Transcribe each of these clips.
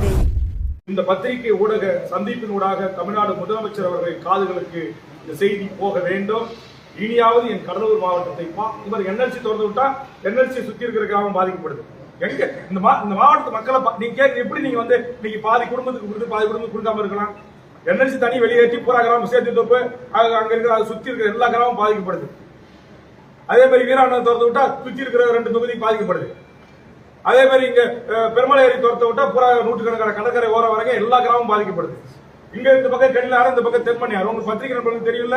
தமிழ்நாடு இந்த பத்திரிகை ஊடக சந்திப்பின் ஊடாக தமிழ்நாடு முதலமைச்சர் அவர்கள் காதுகளுக்கு இந்த செய்தி போக வேண்டும். இனியாவது என் கடலூர் மாவட்டத்தை பா- இவர் என்எல்சி திறந்து விட்டா என்எல்சி சுத்தி இருக்கிற கிராமம் பாதிக்கப்படுது. எங்க? இந்த மா இந்த மாவட்டத்து மக்களை பா- நீங்க கேட்க எப்படி நீங்க வந்து நீங்க பாதி குடும்பத்துக்கு கொடுத்து பாதி குடும்பத்துக்கு கொடுக்காம இருக்கலாம்? என்எல்சி தனி வெளியேற்றி பூரா கிராமம் சேர்த்து தொப்பு அங்க இருக்கிற அதை சுத்தி இருக்கிற எல்லா கிராமமும் பாதிக்கப்படுது. அதே மாதிரி வீராணம் திறந்து விட்டா சுத்தி இருக்கிற ரெண்டு தொகுதி பாதிக்கப்படுது. அதே மாதிரி இங்க பெருமலை ஏரி துரத்த விட்டா புற நூற்றுக்கணக்கான கடற்கரை ஓரம் வரைக்கும் எல்லா கிராமமும் பாதிக்கப்படுது. இங்க இந்த பக்கம் கெல்லாறு இந்த பக்கம் தென்மணியார் உங்களுக்கு பத்திரிகை நண்பர்களுக்கு தெரியல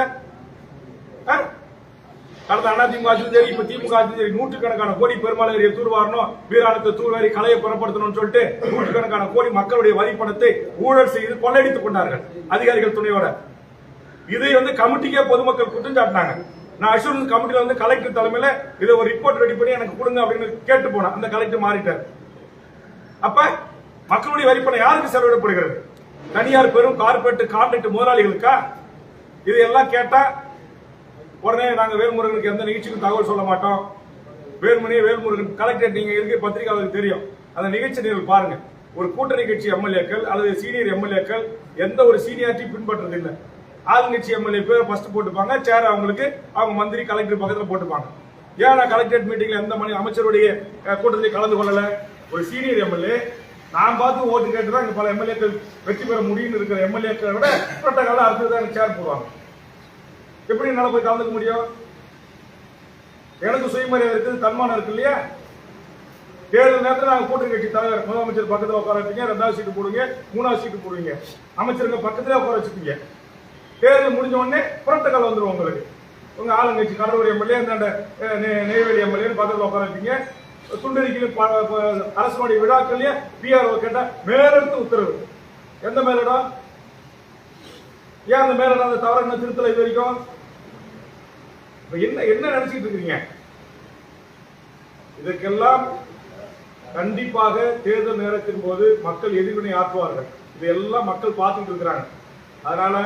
கடந்த அதிமுக ஆட்சியும் சரி இப்ப திமுக ஆட்சியும் சரி நூற்றுக்கணக்கான கோடி பெருமாள் ஏரியை தூர்வாரணும் வீராணத்தை தூர்வாரி கலையை புறப்படுத்தணும்னு சொல்லிட்டு நூற்றுக்கணக்கான கோடி மக்களுடைய வரி பணத்தை ஊழல் செய்து கொள்ளையடித்துக் கொண்டார்கள் அதிகாரிகள் துணையோட. இதை வந்து கமிட்டிக்கே பொதுமக்கள் குற்றம் சாட்டினாங்க. நான் அஷூரன்ஸ் கமிட்டில வந்து கலெக்டர் தலைமையில இதை ஒரு ரிப்போர்ட் ரெடி பண்ணி எனக்கு கொடுங்க அப்படின்னு கேட்டு போனேன். அந்த கலெக்டர் மாறிட்டார். அப்ப மக்களுடைய வரிப்பணம் யாருக்கு செலவிடப்படுகிறது? தனியார் பெரும் கார்பரேட் கார்பரேட் முதலாளிகளுக்கா? இதையெல்லாம் எல்லாம் கேட்டா உடனே நாங்க வேல்முருகனுக்கு எந்த நிகழ்ச்சிக்கும் தகவல் சொல்ல மாட்டோம். வேல்மணி வேல்முருகன் கலெக்டர் நீங்க இருக்கு பத்திரிகையாளருக்கு தெரியும். அந்த நிகழ்ச்சி நீங்கள் பாருங்க. ஒரு கூட்டணி கட்சி எம்எல்ஏக்கள் அல்லது சீனியர் எம்எல்ஏக்கள் எந்த ஒரு சீனியாரிட்டி பின்பற்றது இல்லை ஆளுங்கட்சி எம்எல்ஏ பேர் ஃபர்ஸ்ட் போட்டுப்பாங்க. சேர் அவங்களுக்கு அவங்க மந்திரி கலெக்டர் பக்கத்தில் போட்டுப்பாங்க. ஏன் நான் கலெக்டரேட் மீட்டிங்ல எந்த மணி அமைச்சருடைய அஹ், கூட்டத்தில் கலந்து கொள்ளல? ஒரு சீனியர் எம்எல்ஏ நான் பார்த்து ஓட்டு கேட்டு தான் இங்கே பல எம்எல்ஏக்கள் வெற்றி பெற முடியும்னு இருக்கிற எம்எல்ஏக்களை விட புரோட்டோகால அடுத்தது தான் சேர் போடுவாங்க. எப்படி என்னால் போய் கலந்துக்க முடியும்? எனக்கு சுயமரியாதை இருக்குது தன்மானம் இருக்கு இல்லையா? தேர்தல் நேரத்தில் நாங்கள் கூட்டணி கட்சி தலைவர் முதலமைச்சர் பக்கத்தில் உட்கார வச்சீங்க ரெண்டாவது சீட்டு போடுவீங்க மூணாவது சீட்டு போடுவீங்க. அமைச்சருங்க பக்கத்திலே உட்கார வச்சுப்பீங்க. தேர்தல் முடிஞ்ச உடனே புரோட்டோகால் வந்துடும் உங்களுக்கு. உங்க ஆளுங்கட்சி கடலூர் எம்எல்ஏ அந்த நெய்வேலி எம்எல்ஏன்னு பக்கத்தில் உட்காந்துருப்பீங்க வைப்பீங்க. துண்டறிக்கையில் ப- அரசனுடைய விழாக்கள்லயே பிஆர்ஓ கேட்டா மேலெடுத்து உத்தரவு. எந்த மேலிடம்? ஏன் அந்த மேலிடம்? அந்த தவறு என்ன திருத்தல இது வரைக்கும்? என்ன என்ன நினைச்சிட்டு இருக்கீங்க? இதற்கெல்லாம் கண்டிப்பாக தேர்தல் நேரத்தின் போது மக்கள் எதிர்வினை ஆற்றுவார்கள். இதையெல்லாம் மக்கள் பார்த்துட்டு இருக்கிறாங்க. அதனால